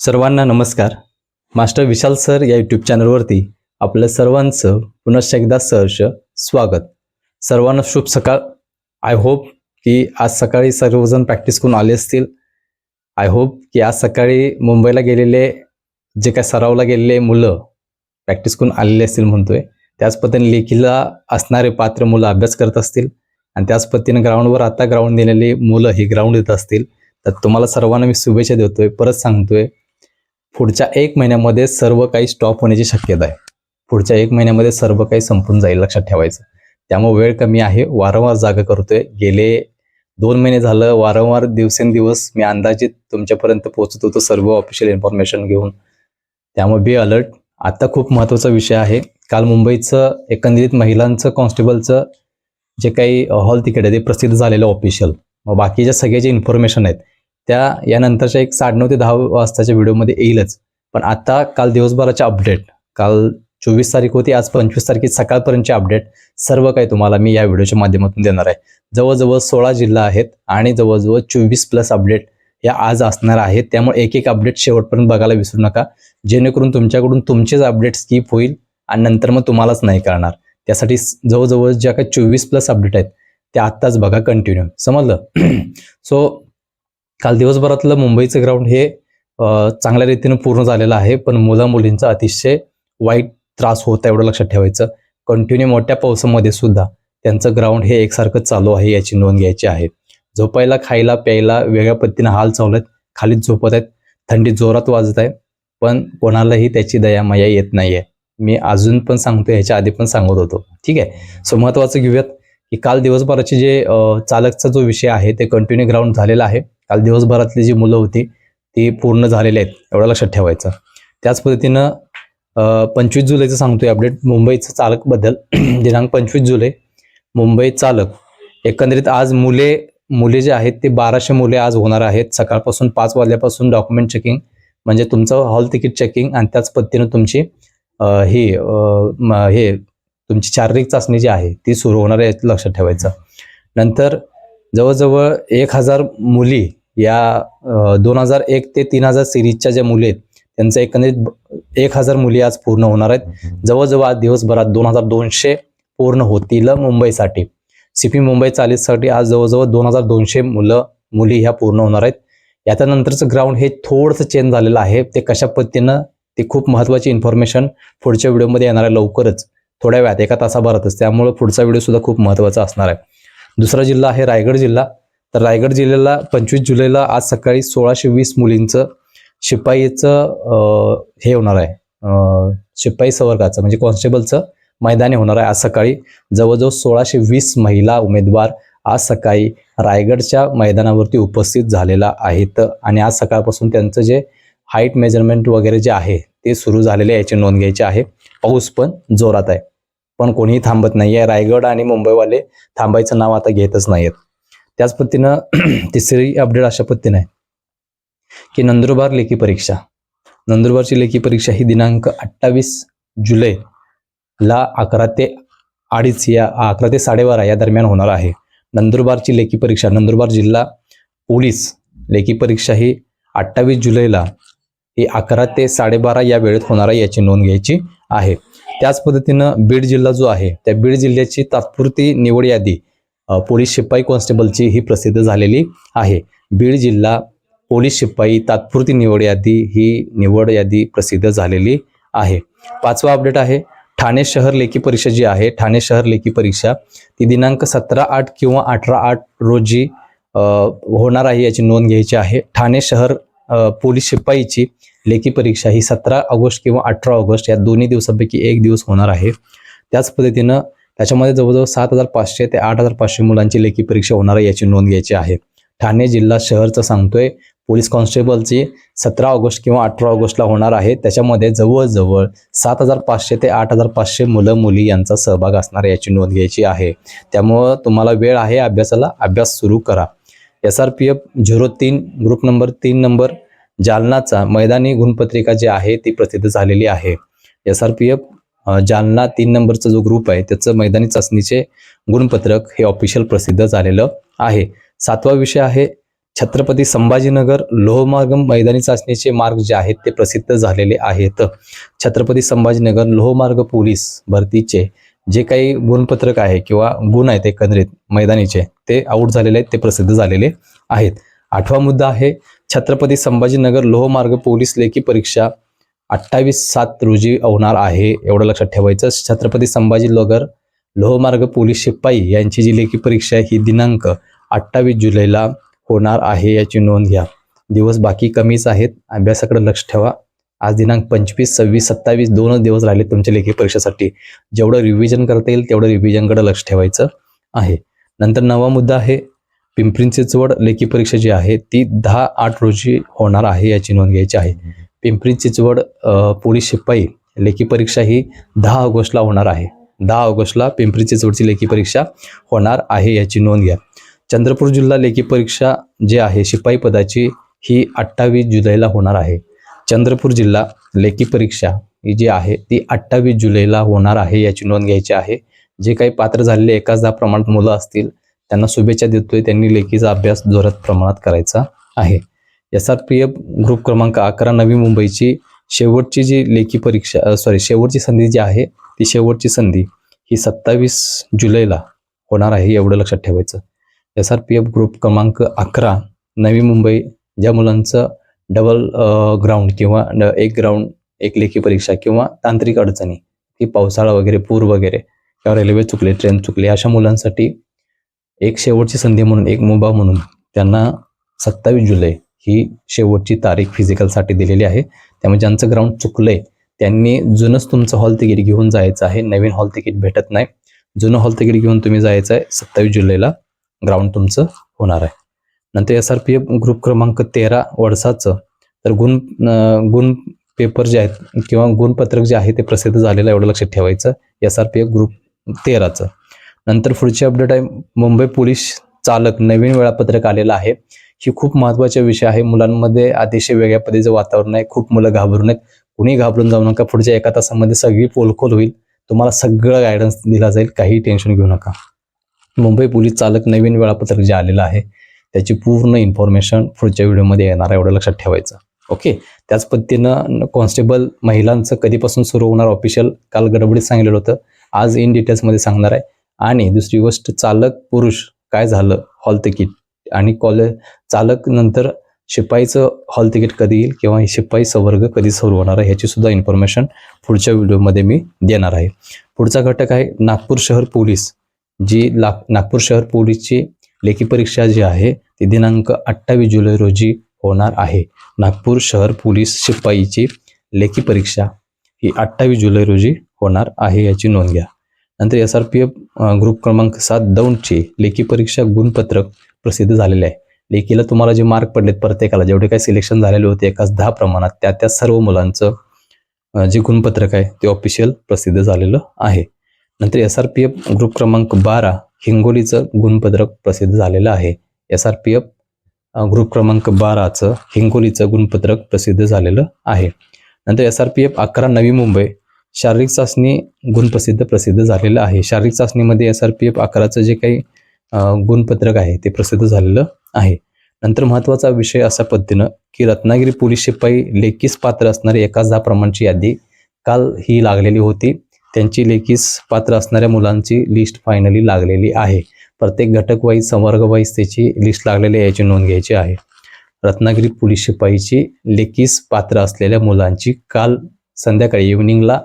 सर्वांना नमस्कार. Master Vishal sir या यूट्यूब चॅनलवरती आपल्या सर्वांचं पुनश्च एकदा सहर्ष स्वागत. सर्वांना शुभ सकाळ. आय होप की आज सकाळी सर्वजण प्रॅक्टिस करून आले असतील. आय होप की आज सकाळी मुंबईला गेलेले जे काय सरावला गेलेले मुलं प्रॅक्टिस करून आलेले असतील म्हणतोय त्याच पद्धतीने लेखीला असणारे पात्र मुलं अभ्यास करत असतील. आणि त्याच पद्धतीने ग्राउंडवर आता ग्राउंड दिलेली मुलं ही ग्राउंड येत असतील. तर तुम्हाला सर्वांना मी शुभेच्छा देतोय. परत सांगतोय पुढच्या एक महिन्यामध्ये सर्व काही स्टॉप होण्याची शक्यता आहे. पुढच्या एक महिन्यामध्ये सर्व काही संपून जाईल लक्षात ठेवायचं. त्यामुळे वेळ कमी आहे. वारंवार जागा करतोय. गेले दोन महिने झालं वारंवार दिवसेंदिवस मी अंदाजित तुमच्यापर्यंत पोहोचत होतो सर्व ऑफिशियल इन्फॉर्मेशन घेऊन. त्यामुळे बी अलर्ट आता खूप महत्त्वाचा विषय आहे. काल मुंबईचं एकंदरीत महिलांचं कॉन्स्टेबलचं जे काही हॉल तिकीट आहे ते प्रसिद्ध झालेलं ऑफिशियल मग बाकीच्या सगळे जे इन्फॉर्मेशन आहेत. त्या यानंतरच्या एक साडेनऊ ते दहा वाजताच्या व्हिडिओमध्ये येईलच. पण आता काल दिवसभराचे अपडेट काल चोवीस तारीख होती आज पंचवीस तारखे सकाळपर्यंतचे अपडेट सर्व काही तुम्हाला मी या व्हिडिओच्या माध्यमातून देणार आहे. जवळजवळ सोळा जिल्हा आहेत आणि जवळजवळ चोवीस प्लस अपडेट या आज असणार आहेत. त्यामुळे एक एक अपडेट शेवटपर्यंत बघायला विसरू नका. जेणेकरून तुमच्याकडून तुमचेच अपडेट स्किप होईल आणि नंतर मग तुम्हालाच नाही करणार त्यासाठी जवळजवळ ज्या काही चोवीस प्लस अपडेट आहेत त्या आत्ताच बघा कंटिन्यू समजलं? सो काल दिवसभरातलं मुंबईचं ग्राउंड हे चांगल्या रीतीनं पूर्ण झालेलं आहे पण मुला मुलींचा अतिशय वाईट त्रास होता एवढं लक्षात ठेवायचं. कंटिन्यू मोठ्या पावसामध्ये सुद्धा त्यांचं ग्राउंड हे एकसारखं चालू आहे याची नोंद घ्यायची आहे. झोपायला खायला प्यायला वेगळ्या पद्धतीनं हाल चालू आहेत. खालीच झोपत आहेत. थंडी जोरात वाजत आहे. पण कोणालाही त्याची दया माया येत नाहीये. मी अजून पण सांगतो ह्याच्या आधी पण सांगत होतो. ठीक आहे? सो महत्वाचं घेऊयात की काल दिवसभराचे जे चालकचा जो विषय आहे ते कंटिन्यू ग्राउंड झालेला आहे. काल दिवसभरातली जी मुलं होती ती पूर्ण झालेली आहेत एवढं लक्षात ठेवायचं. त्याच पद्धतीनं पंचवीस जुलैचं सांगतोय अपडेट मुंबईचं चालकबद्दल दिनांक पंचवीस जुलै. मुंबई चालक. एकंदरीत आज मुले मुले जे आहेत ते बाराशे मुले आज होणार आहेत. सकाळपासून पाच वाजल्यापासून डॉक्युमेंट चेकिंग म्हणजे तुमचं हॉल तिकीट चेकिंग आणि त्याच पद्धतीनं तुमची ही म- हे तुमची शारीरिक चाचणी जी आहे ती सुरू होणार आहे लक्षात ठेवायचं. नंतर जवळजवळ एक हजार मुली या दोन हजार एक ते तीन हजार सिरीजच्या ज्या मुली आहेत त्यांचं एकंदरीत एक हजार मुली आज पूर्ण होणार आहेत. जवळजवळ आज दिवसभरात दोन हजार दोनशे पूर्ण होतील मुंबईसाठी. सीपी मुंबई चालीसाठी आज जवळजवळ दोन हजार दोनशे मुलं मुली ह्या पूर्ण होणार आहेत. याच्यानंतरचं ग्राउंड हे थोडंसं चेंज झालेलं आहे. ते कशा पद्धतीनं ते खूप महत्त्वाची इन्फॉर्मेशन पुढच्या व्हिडिओमध्ये येणार आहे लवकरच थोड्या वेळात एका तासाभरातच. त्यामुळे पुढचा व्हिडिओ सुद्धा खूप महत्त्वाचा असणार आहे. दुसरा जिल्हा आहे रायगड जिल्हा. तर रायगड जिल्ह्याला पंचवीस जुलैला आज सकाळी सोळाशे वीस मुलींचं शिपाईचं हे होणार आहे. शिपाई संवर्गाचं म्हणजे कॉन्स्टेबलचं मैदानी होणार आहे आज सकाळी. जवळजवळ सोळाशे वीस महिला उमेदवार आज सकाळी रायगडच्या मैदानावरती उपस्थित झालेला आहेत. आणि आज सकाळपासून त्यांचं जे हाईट मेजरमेंट वगैरे जे आहे ते सुरू झालेले याची नोंद घ्यायची आहे. पाऊस पण जोरात आहे. पण कोणीही थांबत नाही आहे रायगड आणि मुंबईवाले थांबायचं नाव आता घेतच नाहीत त्याच पद्धतीनं तिसरी अपडेट अशा पद्धतीने आहे. की नंदुरबार लेखी परीक्षा. नंदुरबारची लेखी परीक्षा ही दिनांक अठ्ठावीस जुलै ला अकरा ते अडीच या अकरा ते साडेबारा या दरम्यान होणार आहे. नंदुरबारची लेखी परीक्षा नंदुरबार जिल्हा पोलीस लेखी परीक्षा ही अठ्ठावीस जुलैला ही अकरा ते साडेबारा या वेळेत होणार आहे याची नोंद घ्यायची आहे. त्याच पद्धतीनं बीड जिल्हा जो आहे त्या बीड जिल्ह्याची तात्पुरती निवड यादी पोलीस शिपाई कॉन्स्टेबलची ही प्रसिद्ध झालेली आहे. बीड जिल्हा पोलीस शिपाई तात्पुरती निवड यादी ही निवड यादी प्रसिद्ध झालेली आहे. पाचवा अपडेट आहे. ठाणे शहर लेखी परीक्षा जी आहे ठाणे शहर लेखी परीक्षा ती दिनांक सतरा आठ किंवा अठरा आठ रोजी होणार आहे याची नोंद घ्यायची आहे. ठाणे शहर पोलीस शिपाईची लेखी परीक्षा ही सतरा ऑगस्ट किंवा अठरा ऑगस्ट या दोन्ही दिवसांपैकी एक दिवस होणार आहे. त्याच पद्धतीनं त्याच्यामध्ये जवळजवळ सात हजार पाचशे ते आठ हजार पाचशे मुलांची लेखी परीक्षा होणार आहे याची नोंद घ्यायची आहे. ठाणे जिल्हा शहरचं सांगतोय पोलीस कॉन्स्टेबलची सतरा ऑगस्ट किंवा अठरा ऑगस्टला होणार आहे. त्याच्यामध्ये जवळजवळ सात हजार पाचशे ते आठ हजार पाचशे मुलं मुली यांचा सहभाग असणार याची नोंद घ्यायची आहे. त्यामुळं तुम्हाला वेळ आहे अभ्यासाला अभ्यास सुरू करा. S R P F zero तीन ग्रुप नंबर तीन नंबर जालनाचा मैदानी गुणपत्रिका जी आहे ती प्रसिद्ध झालेली आहे. S R P F Jalna तीन नंबरचा जो ग्रुप आहे त्याचं मैदानी चाचणीचे गुणपत्रक हे ऑफिशियल प्रसिद्ध झालेलं आहे. सातवा विषय आहे छत्रपती संभाजीनगर लोहमार्ग मैदानी चाचणीचे मार्ग जे आहेत ते प्रसिद्ध झालेले आहेत. छत्रपती संभाजीनगर लोहमार्ग पोलीस भरतीचे जे काही गुणपत्रक आहे किंवा गुण आहेत एकंदरीत मैदानीचे ते आऊट झालेले आहेत ते प्रसिद्ध झालेले आहेत. आठवा मुद्दा आहे छत्रपती संभाजीनगर लोहमार्ग पोलीस लेखी परीक्षा अठ्ठावीस सात रोजी होणार आहे एवढं लक्षात ठेवायचं. छत्रपती संभाजी संभाजीनगर लोहमार्ग पोलीस शिपाई यांची जी लेखी परीक्षा आहे ही दिनांक अठ्ठावीस जुलैला होणार आहे याची नोंद घ्या. दिवस बाकी कमीच आहेत अभ्यासाकडे लक्ष ठेवा. आज दिनांक पंचवीस सव्वीस सत्तावीस दोनच दिवस राहिले तुमच्या लेखी परीक्षेसाठी. जेवढं रिव्हिजन करता येईल तेवढं रिव्हिजनकडे लक्ष ठेवायचं आहे. नंतर नवा मुद्दा आहे पिंपरी चिंचवड लेखी परीक्षा जी आहे ती दहा आठ रोजी होणार आहे याची नोंद घ्यायची आहे. पिंपरी चिंचवड पोलीस शिपाई लेखी परीक्षा ही दहा ऑगस्टला होणार आहे. दहा ऑगस्टला पिंपरी चिंचवडची लेखी परीक्षा होणार आहे याची नोंद घ्या. चंद्रपूर जिल्हा लेखी परीक्षा जी आहे शिपाई पदाची ही अठ्ठावीस जुलैला होणार आहे. चंद्रपूर जिल्हा लेखी परीक्षा ही जी आहे ती अठ्ठावीस जुलैला होणार आहे याची नोंद घ्यायची आहे. जे काही पात्र झालेले एकाच दहा प्रमाणात मुलं असतील त्यांना शुभेच्छा देतोय. त्यांनी लेखीचा अभ्यास जोरात प्रमाणात करायचा आहे. S R P F group क्रमांक अकरा नवी मुंबईची शेवटची जी लेखी परीक्षा सॉरी शेवटची संधी जी आहे ती शेवटची संधी ही सत्तावीस जुलैला होणार आहे एवढं लक्षात ठेवायचं. S R P F group क्रमांक अकरा नवी मुंबई ज्या मुलांचं डबल ग्राउंड किंवा ड- एक ग्राउंड एक लेखी परीक्षा किंवा तांत्रिक अडचणी की पावसाळा वगैरे पूर वगैरे किंवा रेल्वे चुकले ट्रेन चुकले अशा मुलांसाठी एक शेवटची संधी म्हणून एक मुभा म्हणून त्यांना सत्तावीस जुलै ही शेवटची तारीख फिजिकलसाठी दिलेली आहे. त्यामुळे ज्यांचं ग्राउंड चुकलंय त्यांनी जुनंच तुमचं हॉल तिकीट घेऊन जायचं आहे. नवीन हॉल तिकीट भेटत नाही. जुनं हॉल तिकीट घेऊन तुम्ही जायचं आहे सत्तावीस जुलैला. ग्राउंड तुमचं होणार आहे. नंतर S R P F group क्रमांक तेरा वर्षाचं तर गुण गुण पेपर जे आहेत किंवा गुणपत्रक जे आहे ते प्रसिद्ध झालेलं आहे एवढं लक्षात ठेवायचं. S R P F group तेराचं. नंतर पुढची अपडेट आहे मुंबई पोलीस चालक नवीन वेळापत्रक आलेलं आहे. ही खूप महत्त्वाचा विषय आहे. मुलांमध्ये अतिशय वेगळ्या पद्धतीचं वातावरण आहे. खूप मुलं घाबरून आहेत. कुणी घाबरून जाऊ नका. पुढच्या एका तासामध्ये सगळी पोलखोल होईल. तुम्हाला सगळं गायडन्स दिला जाईल. काही टेन्शन घेऊ नका. मुंबई पोलीस चालक नवीन वेळापत्रक जे आलेलं आहे त्याची पूर्ण इन्फॉर्मेशन पुढच्या व्हिडिओमध्ये येणार आहे. एवढं लक्षात ठेवायचं. ओके त्याच पद्धतीनं कॉन्स्टेबल महिलांचं कधीपासून सुरू होणार ऑफिशियल काल गडबडीत सांगितलेलं होतं. आज इन डिटेल्समध्ये सांगणार आहे. आणि दुसरी गोष्ट चालक पुरुष काय झालं? Hall ticket. आणि कॉलेज चालक नंतर शिपाईचं हॉल तिकीट कधी येईल किंवा शिपाई संवर्ग कधी सुरू होणार आहे ह्याची सुद्धा इन्फॉर्मेशन पुढच्या व्हिडिओमध्ये मी देणार आहे. पुढचा घटक आहे नागपूर शहर पोलीस. जी ला नागपूर शहर पोलीसची लेखी परीक्षा जी आहे ती दिनांक अठ्ठावीस जुलै रोजी होणार आहे. नागपूर शहर पोलीस शिपाईची लेखी परीक्षा ही अठ्ठावीस जुलै रोजी होणार आहे याची नोंद घ्या. नंतर S R P F group क्रमांक सात दौंडची लेखी परीक्षा गुणपत्रक प्रसिद्ध झालेले आहे. लेखीला तुम्हाला जे मार्क पडलेत प्रत्येकाला जेवढे काही सिलेक्शन झालेले होते एकाच दहा प्रमाणात त्या त्या सर्व मुलांचं जे गुणपत्रक आहे ते ऑफिशियल प्रसिद्ध झालेलं आहे. नंतर S R P F group क्रमांक बारा हिंगोलीचं गुणपत्रक प्रसिद्ध झालेलं आहे. S R P F group क्रमांक बाराचं हिंगोलीचं गुणपत्रक प्रसिद्ध झालेलं आहे. नंतर एस आर पी एफ अकरा नवी मुंबई शारीरिक चाचणी गुणप्रसिद्ध प्रसिद्ध झालेलं आहे. शारीरिक चाचणीमध्ये एस आर पी एफ अकराचं जे काही गुणपत्रक आहे ते प्रसिद्ध झालेलं आहे. नंतर महत्त्वाचा विषय अशा पद्धतीनं की रत्नागिरी पोलीस शिपाई लेखीस पात्र असणारी एकाच दहा प्रमाणची यादी काल ही लागलेली होती. त्यांची लेखीस पात्र असणाऱ्या मुलांची लिस्ट फायनली लागलेली आहे. प्रत्येक घटक वाईज संवर्ग वाईज त्याची लिस्ट लागलेली आहे याची नोंद घ्यायची आहे. रत्नागिरी पोलीस शिपाईची लेखीस पात्र असलेल्या मुलांची काल संध्याकाळी इव्हनिंगला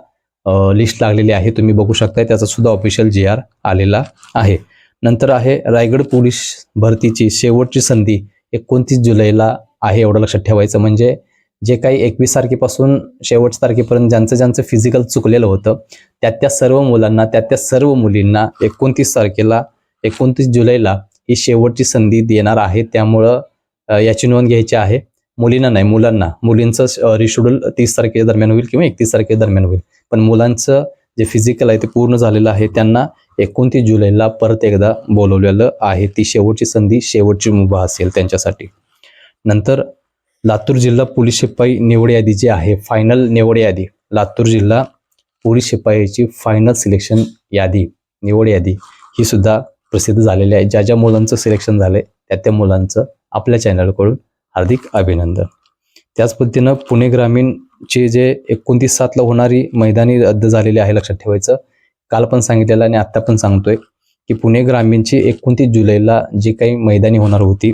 लिस्ट लागलेली आहे. तुम्ही बघू शकताय त्याचा सुद्धा ऑफिशियल जी आर आलेला आहे. नंतर आहे रायगड पोलीस भरतीची शेवटची संधी एकोणतीस जुलैला आहे एवढं लक्षात ठेवायचं म्हणजे जे काही एकवीस तारखेपासून शेवटच्या तारखेपर्यंत ज्यांचं ज्यांचं फिजिकल चुकलेलं होतं त्या त्या सर्व मुलांना त्या त्या सर्व मुलींना एकोणतीस तारखेला एकोणतीस जुलैला ही शेवटची संधी देणार आहे. त्यामुळं याची नोंद घ्यायची आहे. मुलींना नाही मुलांना. मुलींचं रिशेड्यूल तीस तारखेच्या दरम्यान होईल किंवा एकतीस तारखेच्या दरम्यान होईल. पण मुलांचं जे फिजिकल आहे ते पूर्ण झालेलं आहे त्यांना एकोणतीस जुलैला परत एकदा बोलवलेलं आहे. ती शेवटची संधी शेवटची मुभा असेल त्यांच्यासाठी. नंतर लातूर जिल्हा पोलीस शिपाई निवड यादी जी आहे फायनल निवड यादी. लातूर जिल्हा पोलीस शिपाईची फायनल सिलेक्शन यादी निवड यादी. ही सुद्धा प्रसिद्ध झालेली आहे. ज्या ज्या मुलांचं सिलेक्शन झालंय त्या त्या मुलांचं आपल्या चॅनलकडून हार्दिक अभिनंदन. त्याच पद्धतीनं पुणे ग्रामीण ची जे एकोणतीस सातला होणारी मैदानी रद्द झालेली आहे लक्षात ठेवायचं. काल पण सांगितलेलं आणि आत्ता पण सांगतोय की पुणे ग्रामीणची एकोणतीस जुलैला जी काही मैदानी होणार होती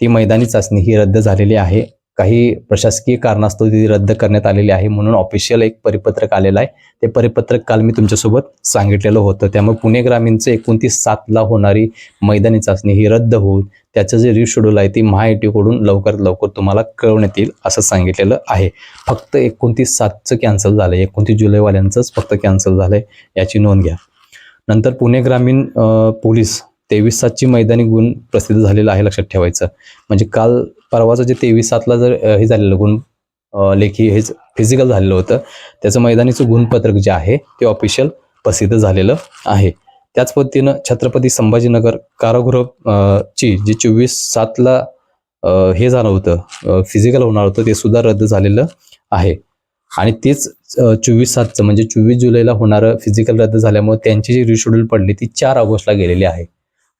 ती मैदानी चाचणी ही रद्द झालेली आहे. काही प्रशासकीय कारणास्तव ती रद्द करण्यात आलेली आहे म्हणून ऑफिशियल एक परिपत्रक आलेलं आहे. ते परिपत्रक काल मी तुमच्यासोबत सांगितलेलं होतं. त्यामुळे पुणे ग्रामीणचं एकोणतीस सातला होणारी मैदानी चाचणी ही रद्द होऊन त्याचं जे रिशेड्यूल आहे ती महाआयटीकडून लवकरात लवकर तुम्हाला कळवण्यात येईल असं सांगितलेलं आहे. फक्त एकोणतीस सातचं कॅन्सल झालं आहे एकोणतीस जुलैवाल्यांचंच फक्त कॅन्सल झालं आहे याची नोंद घ्या. नंतर पुणे ग्रामीण पोलीस तेवीस सातची मैदानी गुण प्रसिद्ध झालेलं आहे लक्षात ठेवायचं. म्हणजे काल परवाचं जे तेवीस सातला जर हे झालेलं गुण लेखी हेच फिजिकल झालेलं होतं त्याचं मैदानीचं गुणपत्रक जे आहे ते ऑफिशियल प्रसिद्ध झालेलं आहे. त्याच पद्धतीनं छत्रपती संभाजीनगर कारागृह ची जी चोवीस सातला हे झालं होतं फिजिकल होणार होतं ते सुद्धा रद्द झालेलं आहे. आणि तेच चोवीस सातचं म्हणजे चोवीस जुलैला होणारं फिजिकल रद्द झाल्यामुळे त्यांची जी रिशेड्यूल पडली ती चार ऑगस्टला गेलेली आहे.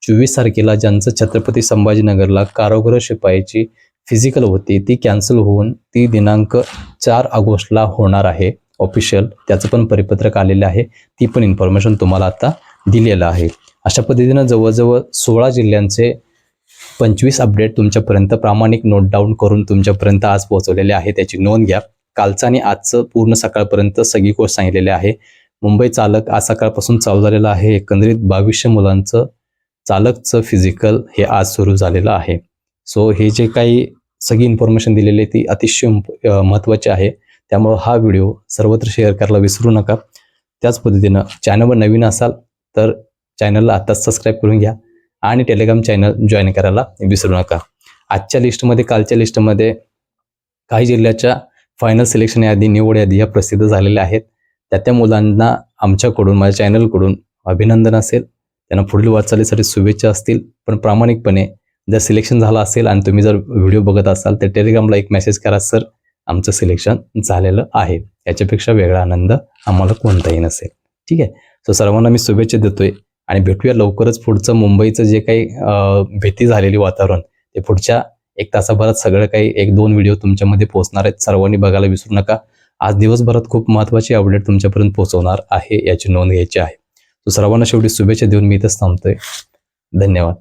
चोवीस तारखेला ज्यांचं छत्रपती संभाजीनगरला कारागृह शिपायाची फिजिकल होती ती कॅन्सल होऊन ती दिनांक चार ऑगस्टला होणार आहे. ऑफिशियल त्याचं पण परिपत्रक आलेलं आहे. ती पण इन्फॉर्मेशन तुम्हाला आता दिलेलं आहे. अशा पद्धतीनं जवळजवळ सोळा जिल्ह्यांचे पंचवीस अपडेट तुमच्यापर्यंत प्रामाणिक नोट डाऊन करून तुमच्यापर्यंत आज पोहोचवलेले आहे त्याची नोंद घ्या. कालचं आणि आजचं पूर्ण सकाळपर्यंत सगळी गोष्ट सांगितलेली आहे. मुंबई चालक आज सकाळपासून चालू झालेलं आहे. एकंदरीत बावीसशे मुलांचं चालकचं फिजिकल हे आज सुरू झालेलं आहे. सो हे जे काही सगळी इन्फॉर्मेशन दिलेली आहे ती अतिशय महत्त्वाची आहे. त्यामुळं हा व्हिडिओ सर्वत्र शेअर करायला विसरू नका. त्याच पद्धतीनं चॅनलवर नवीन असाल तर चॅनलला आत्ताच सबस्क्राईब करून घ्या आणि टेलिग्राम चॅनल जॉईन करायला विसरू नका. आजच्या लिस्टमध्ये कालच्या लिस्टमध्ये काही जिल्ह्याच्या फायनल सिलेक्शन यादी निवड यादी ह्या प्रसिद्ध झालेल्या आहेत. त्या त्या मुलांना आमच्याकडून माझ्या चॅनलकडून अभिनंदन असेल. त्यांना पुढील वाटचालीसाठी शुभेच्छा असतील. पण प्रामाणिकपणे जर सिलेक्शन झालं असेल आणि तुम्ही जर व्हिडिओ बघत असाल तर टेलिग्रामला एक मेसेज करा सर आमचं सिलेक्शन झालेलं आहे. याच्यापेक्षा वेगळा आनंद आम्हाला कोणताही नसेल. ठीक आहे? सो सर्वांना मी शुभेच्छा देतोय. आणि भेटूया लवकरच पुढचं मुंबईचं जे काही भीती झालेली वातावरण ते पुढच्या एक तासाभरात सगळं काही एक दोन व्हिडिओ तुमच्यामध्ये पोहोचणार आहेत. सर्वांनी बघायला विसरू नका. आज दिवसभरात खूप महत्त्वाची अपडेट तुमच्यापर्यंत पोहोचवणार आहे याची नोंद घ्यायची आहे. सर्वांना शेवटी शुभेच्छा देऊन मी इथंच थांबतोय. धन्यवाद.